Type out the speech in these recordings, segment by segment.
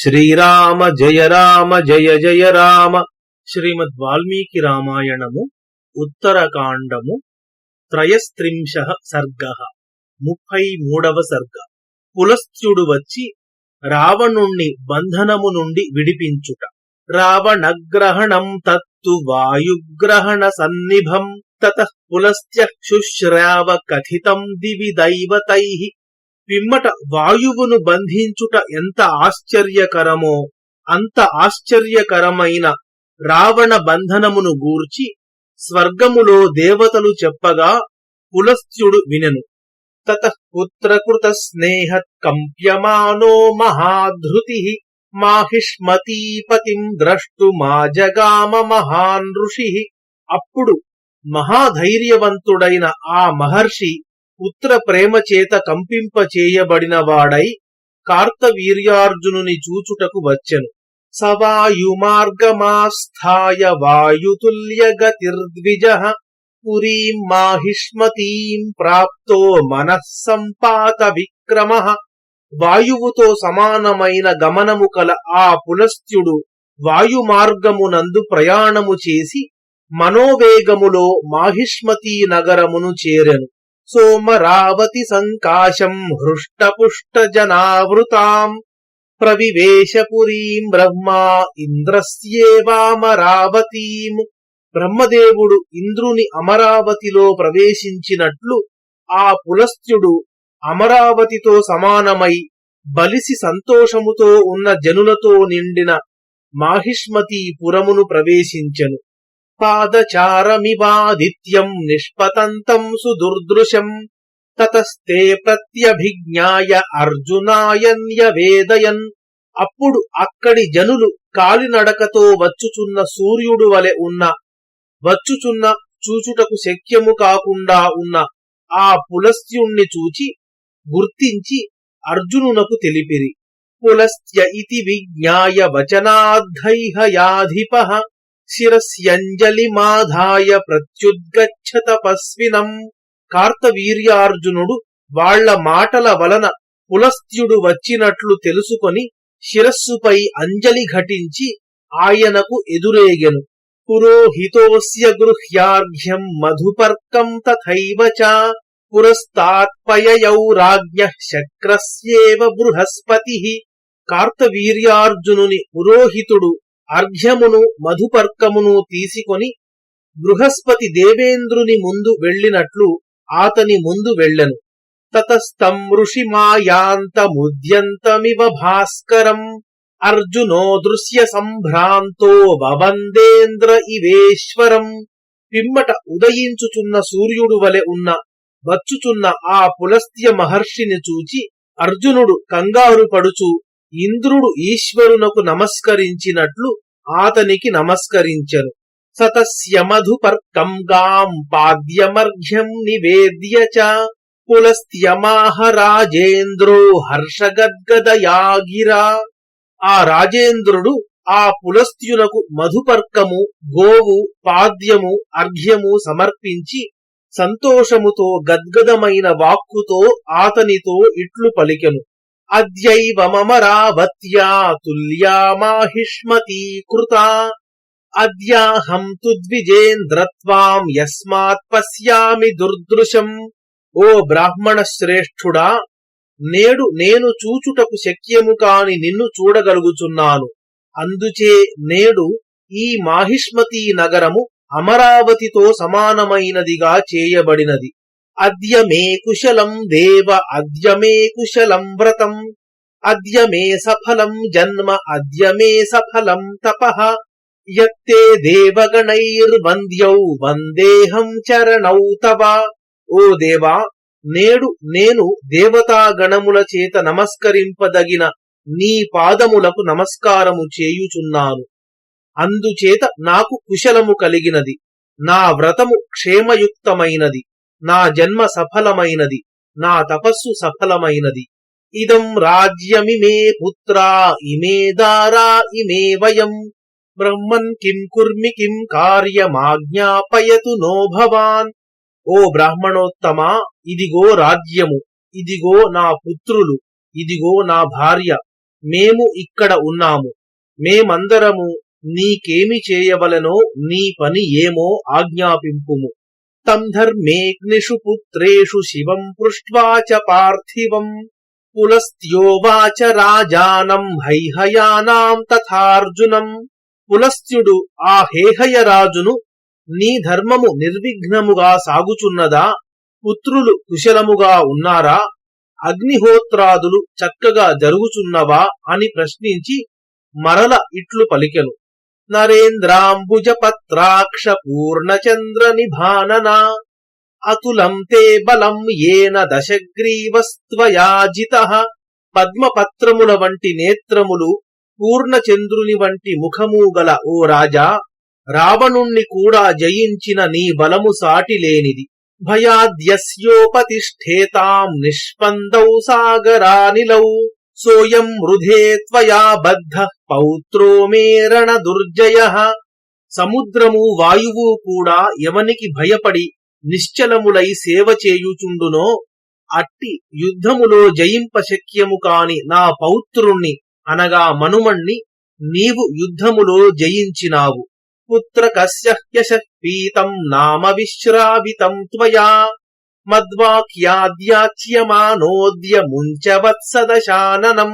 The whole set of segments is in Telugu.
శ్రీరామ జయ రామ జయ జయ రామ. శ్రీమద్ వాల్మీకి రామాయణము ఉత్తరకాండము త్రయస్త్రింశ సర్గ ముప్పై మూడవ సర్గ. పులస్త్యుడు వచ్చి రావణుణ్ణి బంధనము నుండి విడిపించుట. రావణగ్రహణం తత్తు వాయుగ్రహణ సన్నిభం తత పులస్త్య శుశ్రావ కథితం దివి దైవతై. పిమ్మట వాయువును బంధించుట ఎంత ఆశ్చర్యకరమో అంత ఆశ్చర్యకరమైన రావణ బంధనమును గూర్చి స్వర్గములో దేవతలు చెప్పగా పులస్త్యుడు వినెను. తత పుత్రకృత స్నేహత్ కంప్యమానో మహాధృతి మాహిష్మతీపతిం ద్రష్టుమా జగామ మహాన్ ఋషి. అప్పుడు మహాధైర్యవంతుడైన ఆ మహర్షి పుత్ర ప్రేమ చేత కంపింప చేయబడిన వాడై కార్తవీర్యార్జునుని చూచుటకు వచ్చెను. సవాయుమార్గమాస్థాయ వాయుతుల్య గతిర్ద్విజ పురీం మాహిష్మతీం ప్రాప్తో మనఃసంపాత విక్రమ. వాయువుతో సమానమైన గమనము కల ఆ పులస్త్యుడు వాయుమార్గమునందు ప్రయాణము చేసి మనోవేగములో మాహిష్మతీ నగరమును చేరెను. సోమరావతి సంకాశం హృష్టపుష్ట జనావృతాం ప్రవివేశపురీం బ్రహ్మా ఇంద్రస్యేవామరావతీం. బ్రహ్మదేవుడు ఇంద్రుని అమరావతిలో ప్రవేశించినట్లు ఆ పులస్త్యుడు అమరావతితో సమానమై బలిసి సంతోషముతో ఉన్న జనులతో నిండిన మాహిష్మతీ పురమును ప్రవేశించెను. పాదచారమివాదిత్యం నిష్పతంతం సుదుర్దృశం. తతస్తే ప్రత్యభిజ్ఞాయ అర్జునాయన్యవేదయన్. అప్పుడు అక్కడి జనులు కాలినడకతో వచ్చుచున్న సూర్యుడు వలె ఉన్న వచ్చుచున్న చూచుటకు శక్యము కాకుండా ఉన్న ఆ పులస్త్యుణ్ణి చూచి గుర్తించి అర్జునునకు తెలిపిరి. పులస్త్య ఇతి విజ్ఞాయ వచనాద్ధైహయాధిప శిరస్యంజలిమాధాయ ప్రత్యుద్గచ్చ తపస్వినం. కార్తవీర్యార్జునుడు వాళ్ళ మాటల వలన పులస్త్యుడు వచ్చినట్లు తెలుసుకొని శిరస్సుపై అంజలి ఘటించి ఆయనకు ఎదురేగెను. పురోహితోస్య గృహ్యార్ఘ్యం మధుపర్కం తథైవ చ. పురస్తాత్పయయౌ రాజ్ఞ శక్రస్యేవ బృహస్పతి. కార్తవీర్యార్జునుని పురోహితుడు అర్ఘ్యమును మధుపర్కమును తీసుకొని బృహస్పతి దేవేంద్రుని ముందు వెళ్ళినట్లు ఆతని ముందు వెళ్ళను. తతస్తం ఋషిమాయాంతముద్యంతమివ భాస్కరం అర్జునో దృశ్య సంభ్రాంతో వవందేంద్ర ఇవేశ్వరం పిమ్మట ఉదయించుచున్న సూర్యుడు వలె ఉన్న వచ్చుచున్న ఆ పులస్త్య మహర్షిని చూచి అర్జునుడు కంగారు పడుచు ఇంద్రుడు ఈశ్వరునకు నమస్కరించినట్లు ఆతనికి నమస్కరించను. సతస్య గాం పాద్యమర్ఘ్యం నివేద్య చ పులస్త్యమాహరాజేంద్రో హర్షగద్గదయాగిరా. ఆ రాజేంద్రుడు ఆ పులస్త్యునకు మధుపర్కము గోవు పాద్యము అర్ఘ్యము సమర్పించి సంతోషముతో గద్గదమైన వాక్కుతో ఆతనితో ఇట్లు పలికెను. అద్యైవ మమరావత్యా తుల్యా మాహిష్మతీ కృత అద్యాహం తుద్విజేంద్రత్వాం యస్మాత్ పశ్యామి దుర్దృశం ఓ బ్రాహ్మణ శ్రేష్ఠుడా నేడు నేను చూచుటకు శక్యము కాని నిన్ను చూడగలుగుచున్నాను అందుచే నేడు ఈ మాహిష్మతీ నగరము అమరావతితో సమానమైనదిగా చేయబడినది. అద్య మే కుశలం దేవ అద్య మే కుశలం వ్రతం. అద్య మే సఫలం జన్మ అద్య మే సఫలం తపహ యత్తే దేవగణైర్వంద్యౌ వందేహం చరణౌ తవ. ఓ దేవా నేడు నేను దేవతాగణముల చేత నమస్కరింపదగిన నీ పాదములకు నమస్కారము చేయుచున్నాను. అందుచేత నాకు కుశలము కలిగినది. నా వ్రతము క్షేమయుక్తమైనది. నా జన్మ సఫలమైనది నా తపస్సు సఫలమైనది. ఇదం రాజ్యమిమే పుత్రా ఇమే దారా ఇమే వయం. బ్రహ్మన్ కిం కుర్మి కిం కార్యమాజ్ఞాపయతు నో భవాన్. ఓ బ్రాహ్మణోత్తమా ఇదిగో రాజ్యము ఇదిగో నా పుత్రులు ఇదిగో నా భార్య. మేము ఇక్కడ ఉన్నాము. మేమందరము నీకేమి చేయవలనో నీ పని ఏమో ఆజ్ఞాపింపుము. తం ధర్మేగ్నిషు పుత్రేషు శివం పృష్ట్వా పార్థివం పులస్త్యోవాచ రాజానం హైహయానాం తథార్జునం. పులస్త్యుడు ఆ హేహయ రాజును నీ ధర్మము నిర్విఘ్నముగా సాగుచున్నదా? పుత్రులు కుశలముగా ఉన్నారా? అగ్నిహోత్రాదులు చక్కగా జరుగుచున్నవా? అని ప్రశ్నించి మరల ఇట్లు పలికెను. నరేంద్రాంబుజ పూర్ణచంద్ర అతులం తే బలం ఏన దశగ్రీవస్త్వయాజిత పద్మపత్రముల వంటి నేత్రములు పూర్ణచంద్రుని వంటి ముఖము గల ఓ రాజా రావణుణ్ణి కూడా జయించిన నీ బలము సాటిలేనిది భయాద్యస్యోపతిష్ఠేతాం నిష్పందౌ సాగరానిలౌ। సోయం వృధే త్వయా బద్ధ పౌత్రో మేరణ దుర్జయ సముద్రము వాయువు కూడా ఎవనికి భయపడి నిశ్చలములై సేవ చేయుచుండునో అట్టి యుద్ధములో జయింప శక్యము కాని నా పౌత్రుణ్ణి అనగా మనుమణ్ణి నీవు యుద్ధములో జయించినావు. పుత్ర కశ్యహ్యశ పీతం నామ విశ్రావితం త్వయా. మద్వాక్యాద్యాచ్యమానోద్య ముంచవత్సదశాననం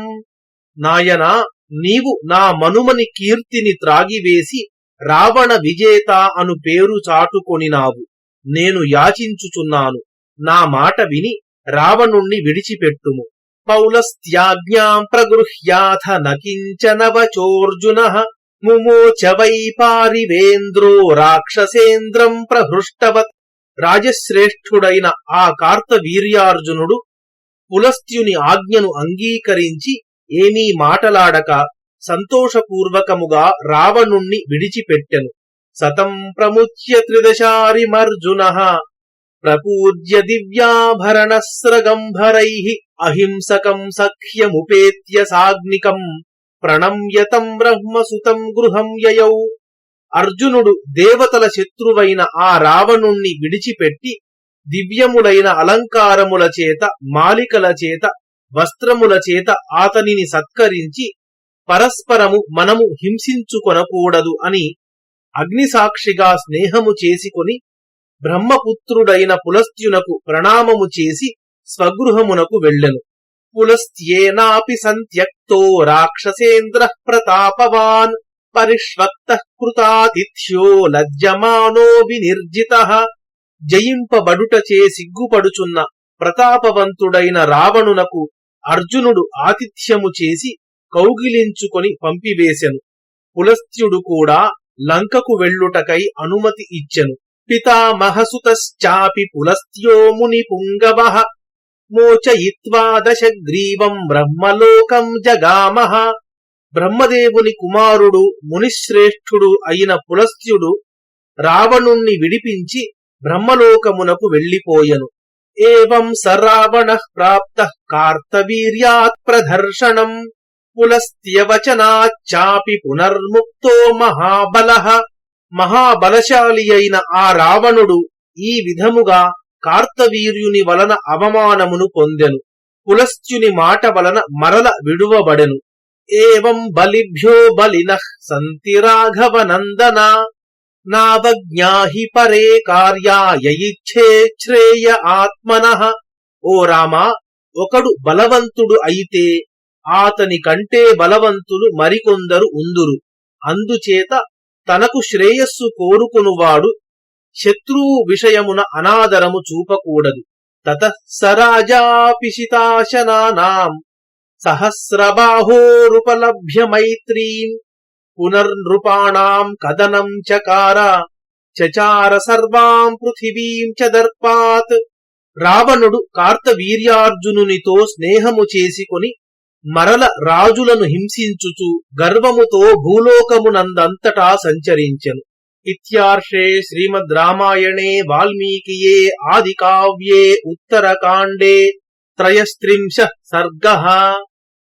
నాయనా నీవు నా మనుమని కీర్తిని త్రాగివేసి రావణ విజేత అను పేరు చాటుకొనినావు. నేను యాచించుచున్నాను. నా మాట విని రావణుణ్ణి విడిచిపెట్టుము. పౌలస్త్యాజ్ఞాం ప్రగృహ్యాథ నకించనవచోర్జున ముమోచ వై పారివేంద్రో రాక్షసేంద్రం ప్రహృష్టవత్ రాజశ్రేష్ఠుడైన ఆ కార్తవీర్యార్జునుడు పులస్త్యుని ఆజ్ఞను అంగీకరించి ఏమీ మాటలాడక సంతోషపూర్వకముగా రావణుణ్ణి విడిచిపెట్టెను. సతం ప్రముచ్య త్రిదశారిమర్జున ప్రపూజ్య దివ్యాభరణస్రగంభరై అహింసకం సఖ్యముపేత్య సాగ్నికం ప్రణమ్యతం బ్రహ్మసుతం గృహం యయౌ అర్జునుడు దేవతల శత్రువైన ఆ రావణుణ్ణి విడిచిపెట్టి దివ్యములైన అలంకారముల చేత మాలికల చేత వస్త్రముల చేత ఆతనిని సత్కరించి పరస్పరము మనము హింసించుకొనకూడదు అని అగ్నిసాక్షిగా స్నేహము చేసుకొని బ్రహ్మపుత్రుడైన పులస్త్యునకు ప్రణామము చేసి స్వగృహమునకు వెళ్ళెను. పులస్త్యేనాపి సంత్యక్తో రాక్షసేంద్ర ప్రతాపవాన్. పరిష్వక్త కృతాతిథ్యో లజ్జమానో వినిర్జిత. జయింపబడుటచే సిగ్గుపడుచున్న ప్రతాపవంతుడైన రావణునకు అర్జునుడు ఆతిథ్యము చేసి కౌగిలించుకొని పంపివేశెను పులస్త్యుడు కూడా లంకకు వెళ్ళుటకై అనుమతి ఇచ్చెను. పితామహసుతశ్చాపి పులస్త్యో ముని పుంగవ. మోచయిత్వా దశగ్రీవం బ్రహ్మలోకం జగామహ బ్రహ్మదేవుని కుమారుడు మునిశ్రేష్ఠుడు అయిన పులస్త్యుడు రావణుణ్ణి విడిపించి బ్రహ్మలోకమునకు వెళ్ళిపోయను ఏవం స రావణ ప్రాప్త కార్తవీర్యాత్ ప్రదర్శనం. పులస్త్యవచనాచాపి పునర్ముక్తో మహాబల. మహాబలశాలి అయిన ఆ రావణుడు ఈ విధముగా కార్తవీర్యుని వలన అవమానమును పొందెను. పులస్త్యుని మాట వలన మరల విడువబడెను. ఏవం బలిభ్యో బలిన సంతి రాఘవనందన నావజ్ఞాహి పరే కార్యాయయిచ్ఛే శ్రేయ ఆత్మన ఓ రామా ఒకడు బలవంతుడు అయితే ఆతని కంటే బలవంతులు మరికొందరు ఉందురు. అందుచేత తనకు శ్రేయస్సు కోరుకునువాడు శత్రువు విషయమున అనాదరము చూపకూడదు. తత సరాజాపిషితాశనానాం సహస్రబాహోరుపలభ్య మైత్రీం పునర్నృపాణాం కదనం చకార చచార సర్వాం పృథివీం చ దర్పాత్. రావణుడు కార్తవీర్యార్జునునితో స్నేహము చేసుకొని మరల రాజులను హింసించుచు గర్వముతో భూలోకమునందంతటా సంచరించెను. ఇత్యార్షే శ్రీమద్ రామాయణే వాల్మీకియే ఆది కావ్యే ఉత్తరకాండే త్రయస్త్రింశ సర్గ.